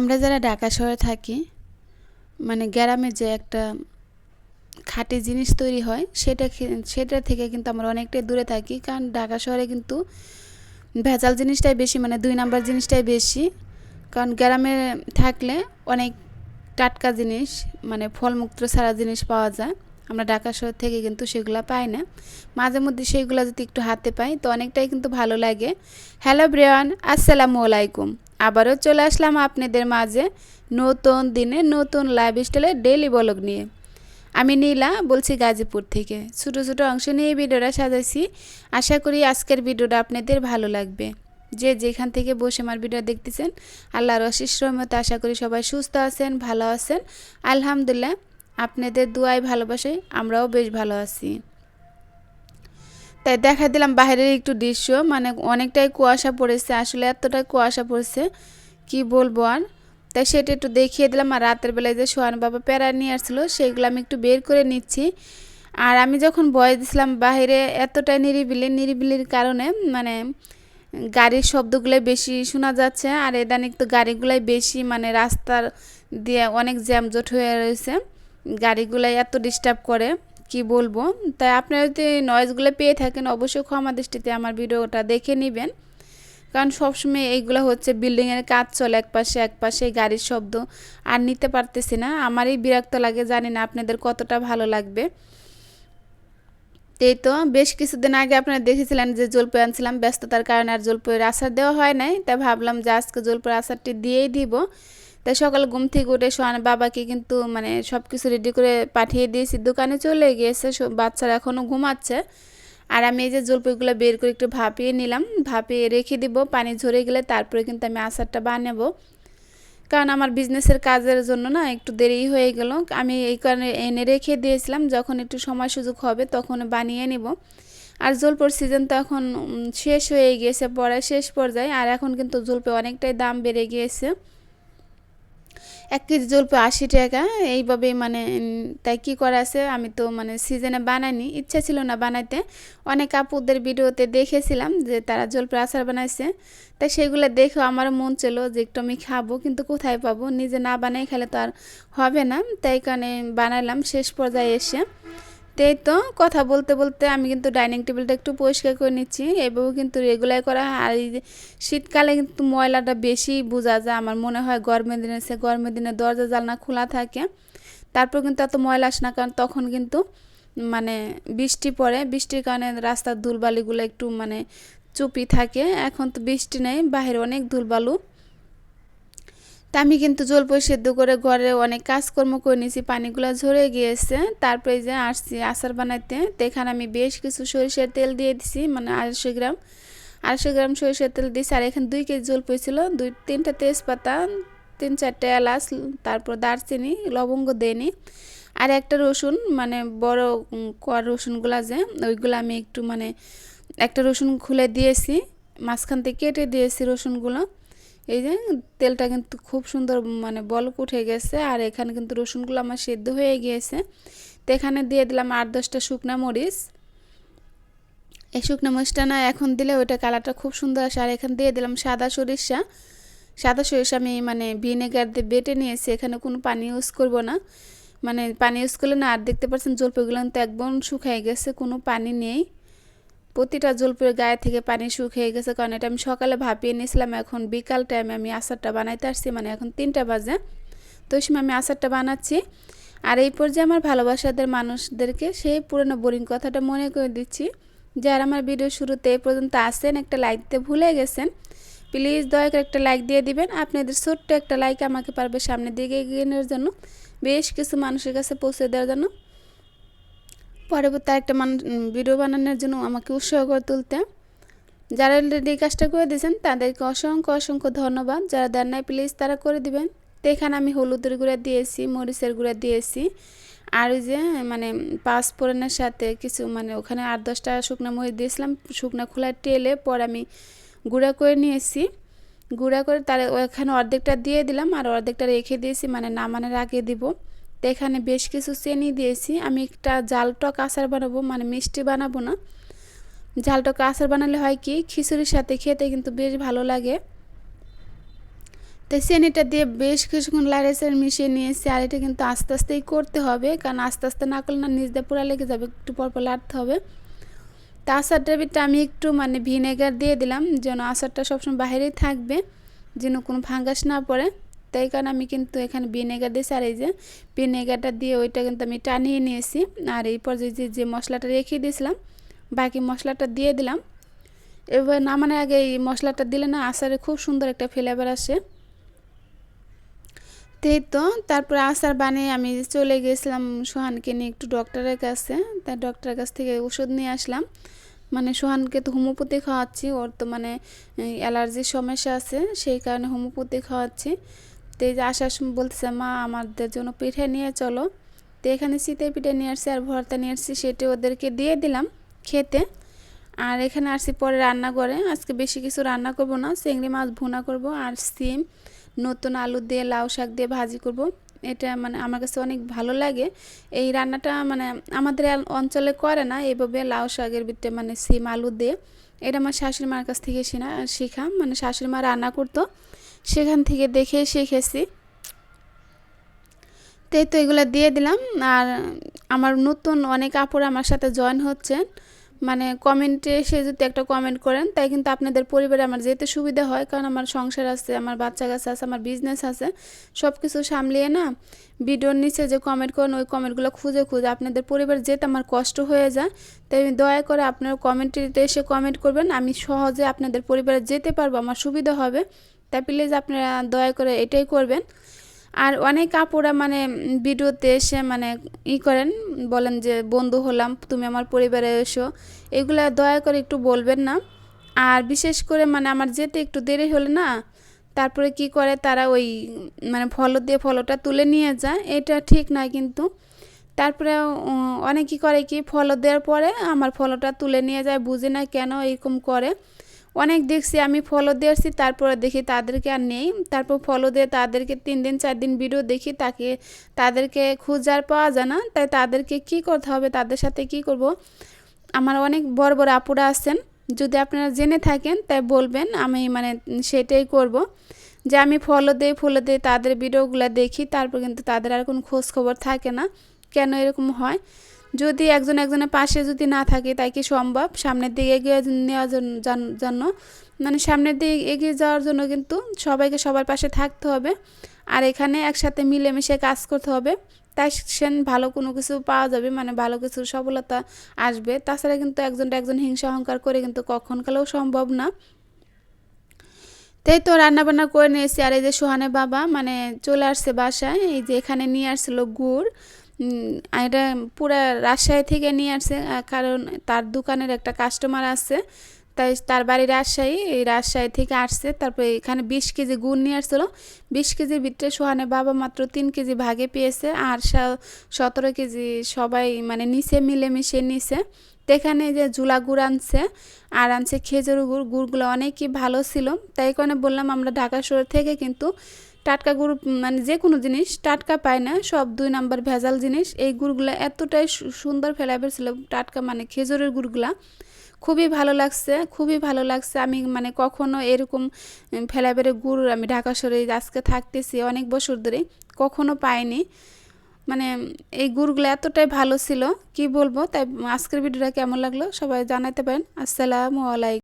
আমরা যারা ঢাকা শহরে থাকি মানে গ্রামে যে একটা খাঁটি জিনিস তৈরি হয়, সেটা সেটা থেকে কিন্তু আমরা অনেকটাই দূরে থাকি। কারণ ঢাকা শহরে কিন্তু ভেজাল জিনিসটাই বেশি মানে দুই নাম্বার জিনিসটাই বেশি। কারণ গ্রামে থাকলে অনেক টাটকা জিনিস মানে ফলমুক্ত সারা জিনিস পাওয়া যায়। আমরা ঢাকা শহর থেকে কিন্তু সেগুলো পাই না। মাঝে মধ্যে সেইগুলো যদি একটু হাতে পাই, তো অনেকটাই কিন্তু ভালো লাগে। হ্যালো ব্রিয়ান, আসসালামু আলাইকুম। আবারও চলে আসলাম আপনাদের মাঝে নতুন দিনে নতুন লাইফ স্টাইলের ডেইলি ব্লগ নিয়ে। আমি নীলা বলছি গাজীপুর থেকে। ছোটো ছোটো অংশ নিয়ে ভিডিওটা সাজাইছি। আশা করি আজকের ভিডিওটা আপনাদের ভালো লাগবে। যে যেখান থেকে বসে আমার ভিডিও দেখতেছেন, আল্লাহর অশেষ রহমতে আশা করি সবাই সুস্থ আছেন, ভালো আছেন। আলহামদুলিল্লাহ, আপনাদের দুয়ায় ভালোবাসায় আমরাও বেশ ভালো আছি। তাই দেখা দিলাম বাইরের একটু দৃশ্য মানে অনেকটাই কুয়াশা পড়েছে, আসলে এতটাই কুয়াশা পড়েছে, কি বলব আর? তাই সেটা একটু দেখিয়ে দিলাম, আর রাতের বেলায় যে সোহান বাবা প্যারা নিয়ে আসছিল সেইগুলো আমি একটু বের করে নিচ্ছি। আর আমি যখন বয়স দিছিলাম বাইরে এতটাই নিরিবিলি, নিরিবিলির কারণে মানে গাড়ির শব্দগুলো বেশি শোনা যাচ্ছে, আর এদানিক তো গাড়িগুলাই বেশি মানে রাস্তার দিয়ে অনেক জ্যামজট হয়ে রয়েছে, গাড়িগুলাই এত ডিস্টার্ব করে। কি বলব? তাই আপনারা যদি নয়েজগুলো পেয়ে থাকেন, অবশ্যই ক্ষমা দৃষ্টিতে আমার ভিডিওটা দেখে নেবেন। কারণ সবসময় এইগুলো হচ্ছে বিল্ডিংয়ের কাজ চলে এক পাশে এক পাশে গাড়ির শব্দ। আর নিতে পারতেছি না। আমারই বিরক্ত লাগে, জানি না আপনাদের কতটা ভালো লাগবে। এই তো, বেশ কিছুদিন আগে আপনারা দেখেছিলেন যে জলপাই আনছিলাম, ব্যস্ততার কারণে আর জলপাইয়ের আচার দেওয়া হয় নাই। তাই ভাবলাম যে আজকে জলপাইয়ের আচারটি দিয়েই দিব। তাই সকালে ঘুম থেকে উঠে সোহান বাবাকে কিন্তু মানে সব কিছু রেডি করে পাঠিয়ে দিয়েছি। দোকানে চলে গিয়েছে বাচ্চারা এখনও ঘুমাচ্ছে। আর আমি এই যে জলপাইগুলো বের করে একটু ভাপিয়ে নিলাম। ভাপিয়ে রেখে দিব, পানি ঝরে গেলে তারপরে কিন্তু আমি আচারটা বানাবো। কারণ আমার বিজনেসের কাজের জন্য না একটু দেরি হয়ে গেল। আমি এই কারণে এনে রেখে দিয়েছিলাম, যখন একটু সময় সুযোগ হবে তখন বানিয়ে নিব। আর জলপর সিজন তো এখন শেষ হয়ে গিয়েছে পরে শেষ পর্যায়ে। আর এখন কিন্তু জলপে অনেকটাই দাম বেড়ে গিয়েছে। এক কেজি জলপে আশি টাকা, এইভাবে মানে তাই কী করা আছে? আমি তো মানে সিজনে বানাইনি, ইচ্ছা ছিল না বানাইতে। অনেক আপুদের ভিডিওতে দেখেছিলাম যে তারা জলপে আচার বানাইছে। তাই সেগুলো দেখে আমার মন ছিল যে একটু আমি খাব, কিন্তু কোথায় পাবো? নিজে না বানাই খেলে তো আর হবে না। তাই কারণে বানাইলাম, শেষ পর্যায়ে এসে। তাই তো কথা বলতে বলতে আমি কিন্তু ডাইনিং টেবিলটা একটু পরিষ্কার করে নিচ্ছি। এভাবেও কিন্তু রেগুলার করা হয়। আর এই শীতকালে কিন্তু ময়লাটা বেশি বোঝা যায়। আমার মনে হয় গরমের দিনে সে গরমের দিনে দরজা, জানলা খোলা থাকে। তারপর কিন্তু এত ময়লা আসে না, কারণ তখন কিন্তু মানে বৃষ্টি পড়ে। বৃষ্টির কারণে রাস্তার ধুলবালিগুলো একটু মানে চুপি থাকে। এখন তো বৃষ্টি নেই, বাইরে অনেক ধুলবালু। তা আমি কিন্তু জলপই সেদ্ধ করে ঘরে অনেক কাজকর্ম করে নিয়েছি, পানিগুলো ঝরে গিয়েছে। তারপরে যে আসছি আচার বানাইতে, তো এখানে আমি বেশ কিছু সরিষার তেল দিয়ে দিছি মানে আড়াইশো গ্রাম। আড়াইশো গ্রাম সরিষার তেল দিয়েছি, আর এখানে দুই কেজি জলপই ছিল, দুই, তিনটা তেজপাতা, তিন চারটে এলাচ, তারপর দারচিনি, লবঙ্গ দেনি আর একটা রসুন মানে বড় কোয়া রসুনগুলা যে, ওইগুলো আমি একটু মানে একটা রসুন খুলে দিয়েছি, মাঝখান থেকে কেটে দিয়েছি রসুনগুলো। এই যে তেলটা কিন্তু খুব সুন্দর মানে বলক উঠে গেছে, আর এখানে কিন্তু রসুনগুলো আমার সেদ্ধ হয়ে গিয়েছে। তো এখানে দিয়ে দিলাম আট দশটা শুকনা মরিচ। এই শুকনো মরিচটা না এখন দিলে ওইটা কালারটা খুব সুন্দর আসে, আর এখানে দিয়ে দিলাম সাদা সরিষা। সাদা সরিষা আমি মানে ভিনেগার দিয়ে বেটে নিয়েছি, এখানে কোনো পানি ইউজ করব না। মানে পানি ইউজ করলে না, আর দেখতে পাচ্ছেন জলপাইগুলো কিন্তু একদম শুকাই গেছে, কোনো পানি নেই। প্রতিটা জলপুরের গায়ে থেকে পানি শুকিয়ে গেছে। কারণ এটা আমি সকালে ভাপিয়ে নিয়েছিলাম, এখন বিকাল টাইমে আমি আচারটা বানাইতে আসছি মানে এখন তিনটা বাজে। তো সময় আমি আচারটা বানাচ্ছি। আর এই পর্যায়ে আমার ভালোবাসাদের মানুষদেরকে সেই পুরনো বোরিং কথাটা মনে করে দিচ্ছি। যারা আমার ভিডিও শুরুতে এই পর্যন্ত আসেন, একটা লাইক দিতে ভুলে গেছেন প্লিজ দয়া করে একটা লাইক দিয়ে দিবেন। আপনাদের ছোট্ট একটা লাইক আমাকে পারবে সামনের দিকে এগিয়ে নেওয়ার জন্য, বেশ কিছু মানুষের কাছে পৌঁছে দেওয়ার জন্য। পরবর্তী একটা মান ভিডিও বানানোর জন্য আমাকে উৎসাহ করে তুলতে। যারা অলরেডি কাজটা করে দিয়েছেন, তাদেরকে অসংখ্য অসংখ্য ধন্যবাদ। যারা দেন নাই প্লিজ তারা করে দিবেন। তো এখানে আমি হলুদের গুঁড়া দিয়েছি, মরিচের গুঁড়া দিয়েছি। আর ওই যে মানে পাঁচ ফোড়নের সাথে কিছু মানে ওখানে আট, দশটা শুকনো মরিচ দিয়েছিলাম। শুকনো খোলা টেলে পর আমি গুঁড়া করে নিয়েছি। গুঁড়া করে তার ওখানে অর্ধেকটা দিয়ে দিলাম আর অর্ধেকটা রেখে দিয়েছি মানে নামানোর আগে দিব। তো এখানে বেশ কিছু চিনি দিয়েছি। আমি একটা জাল টক আচার বানাবো মানে মিষ্টি বানাবো না। জাল টক আচার বানালে হয় কি, খিচুড়ির সাথে খেতে কিন্তু বেশ ভালো লাগে। তো চিনিটা দিয়ে বেশ কিছুক্ষণ লাইরেসের মিশিয়ে নিয়েছি, আর এটা কিন্তু আস্তে আস্তেই করতে হবে, কারণ আস্তে আস্তে না করলে না নিচ দিয়ে পুরা লেগে যাবে, একটু পর পর লাড়তে হবে। তা আচারটার ভিতরে আমি একটু মানে ভিনেগার দিয়ে দিলাম, যেন আচারটা সবসময় বাইরেই থাকবে, যেন কোনো ফাঙ্গাস না পড়ে। তাই কারণে আমি কিন্তু এখানে ভিনেগার দিয়েছি। আর এই যে ভিনেগারটা দিয়ে ওইটা কিন্তু আমি টানিয়ে নিয়েছি। আর এই পর্যায়ে যে মশলাটা রেখে দিয়েছিলাম, বাকি মশলাটা দিয়ে দিলাম। এবার নামানোর আগে এই মশলাটা দিলে না আচারে খুব সুন্দর একটা ফ্লেভার আসে। তাই তো, তারপর আচার বানিয়ে আমি চলে গেছিলাম সোহানকে নিয়ে একটু ডক্টরের কাছে। তাই ডক্টরের কাছ থেকে ওষুধ নিয়ে আসলাম। মানে সোহানকে তো হোমিওপ্যাথি খাওয়াচ্ছি, ওর তো মানে অ্যালার্জির সমস্যা আছে, সেই কারণে হোমিওপ্যাথি খাওয়াচ্ছি। তো এই যে আসার সময় বলতেছে, মা, আমাদের জন্য পিঠে নিয়ে চলো। তো এখানে শীতে পিঠে নিয়ে আসছি আর ভর্তা নিয়ে আসছি, সেটি ওদেরকে দিয়ে দিলাম খেতে। আর এখানে আসছি পরে রান্না করে আজকে বেশি কিছু রান্না করব না, চিংড়ি মাছ ভুনা করব আর সিম, নতুন আলু দিয়ে লাউ শাক দিয়ে ভাজি করব। এটা মানে আমার কাছে অনেক ভালো লাগে। এই রান্নাটা মানে আমাদের অঞ্চলে করে না এইভাবে লাউ শাকের ভিতরে মানে সিম, আলু দিয়ে। এটা আমার শাশুড়ি মার কাছ থেকে শিনা, শেখা। মানে শাশুড়ি মা রান্না করতো। সেখান থেকে দেখে শিখেছি। তাই তো এগুলো দিয়ে দিলাম। আর আমার নতুন অনেক আপুরা আমার সাথে জয়েন হচ্ছেন। মানে কমেন্টে এসে যদি একটা কমেন্ট করেন, তাই কিন্তু আপনাদের পরিবারে আমার যেতে সুবিধা হয়। কারণ আমার সংসার আছে, আমার বাচ্চা কাছে আছে, আমার বিজনেস আছে। সব কিছু সামলিয়ে না ভিডিওর নিচে যে কমেন্ট করেন, ওই কমেন্টগুলো খুঁজে খুঁজে আপনাদের পরিবার যেতে আমার কষ্ট হয়ে যায়। তাই আমি দয়া করে আপনার কমেন্টটিতে এসে কমেন্ট করবেন। আমি সহজে আপনাদের পরিবারে যেতে পারব, আমার সুবিধা হবে। তাই প্লিজ আপনারা দয়া করে এটাই করবেন। আর অনেক আপুরা মানে ভিডিওতে এসে মানে ই করেন, বলেন যে, বন্ধু হলাম, তুমি আমার পরিবারে এসো। এগুলা দয়া করে একটু বলবেন না। আর বিশেষ করে মানে আমার যেতে একটু দেরি হলে না, তারপরে কি করে তারা ওই মানে ফলো দিয়ে ফলোটা তুলে নিয়ে যায়। এটা ঠিক নয় কিন্তু। তারপরে অনেকে করে কি ফলো দেওয়ার পরে আমার ফলোটা তুলে নিয়ে যায়, বুঝে না কেন এরকম করে। অনেক দেখছি, আমি ফলো দিয়েছি তারপরে দেখি তাদেরকে আর নেই। তারপর ফলো দিয়ে তাদেরকে তিন দিন, চার দিন ভিডিও দেখি, তাকে, তাদেরকে খুঁজার পাওয়া যায় না। তাই তাদেরকে কি করতে হবে, তাদের সাথে কি করব? আমার অনেক বড় বড় আপুরা আছেন, যদি আপনারা জেনে থাকেন, তাই বলবেন, আমি মানে সেটাই করব। যে আমি ফলো দিই ফলো দিই তাদের ভিডিওগুলো দেখি, তারপর কিন্তু তাদের আর কোনো খোঁজ খবর থাকে না। কেন এরকম হয়? যদি একজন একজনের পাশে যদি না থাকে, তাই কি সম্ভব? সামনের দিকে এগিয়ে নেওয়ার জন্য। মানে সামনের দিকে এগিয়ে যাওয়ার জন্য কিন্তু সবাইকে সবার পাশে থাকতে হবে। আর এখানে একসাথে মিলেমিশে কাজ করতে হবে। তাই সেন ভালো কোনো কিছু পাওয়া যাবে মানে ভালো কিছুর সফলতা আসবে। তাছাড়া কিন্তু একজনটা একজন হিংসা অহংকার করে কিন্তু কখন কালেও সম্ভব না। তাই তো রান্নাবান্না করে নিয়েছি। আর এই যে সোহানের বাবা মানে চলে আসছে বাসায়, এই যে এখানে নিয়ে আসছিল গুড়। এটা পুরা রাজশাহী থেকে নিয়ে আসছে কারণ তার দোকানের একটা কাস্টমার আছে, তাই তার বাড়ি রাজশাহী, এই রাজশাহী থেকে আসছে, তারপরে এখানে বিশ কেজি গুড় নিয়ে আসছিল, বিশ কেজির ভিতরে সোহানে বাবা মাত্র তিন কেজি ভাগে পেয়েছে, আর সতেরো কেজি সবাই মানে নিচে মিলেমিশে নিছে এখানে যে জুলা গুড় আনছে, আর আনছে খেজুর গুড়, গুড়গুলো অনেকই ভালো ছিল, তাই কারণে বললাম আমরা ঢাকা শহর থেকে কিন্তু টাটকা গুড় মানে যে কোনো জিনিস, টাটকা পায় না, সব দুই নাম্বার ভেজাল জিনিস। এই গুড়গুলো এতটাই সুন্দর ফ্লেভার ছিল টাটকা মানে খেজুরের গুড়গুলা খুবই ভালো লাগছে, খুবই ভালো লাগছে। আমি মানে কখনো এরকম ফ্লেভারের গুড় আমি ঢাকা শহরে আজকে থাকতেছি অনেক বছর ধরে, কখনো পাইনি। মানে এই গুড়গুলো এতটাই ভালো ছিল, কি বলব? তাই আজকের ভিডিওটা কেমন লাগল? সবাই জানাতে পারেন। আসসালামু আলাইকুম।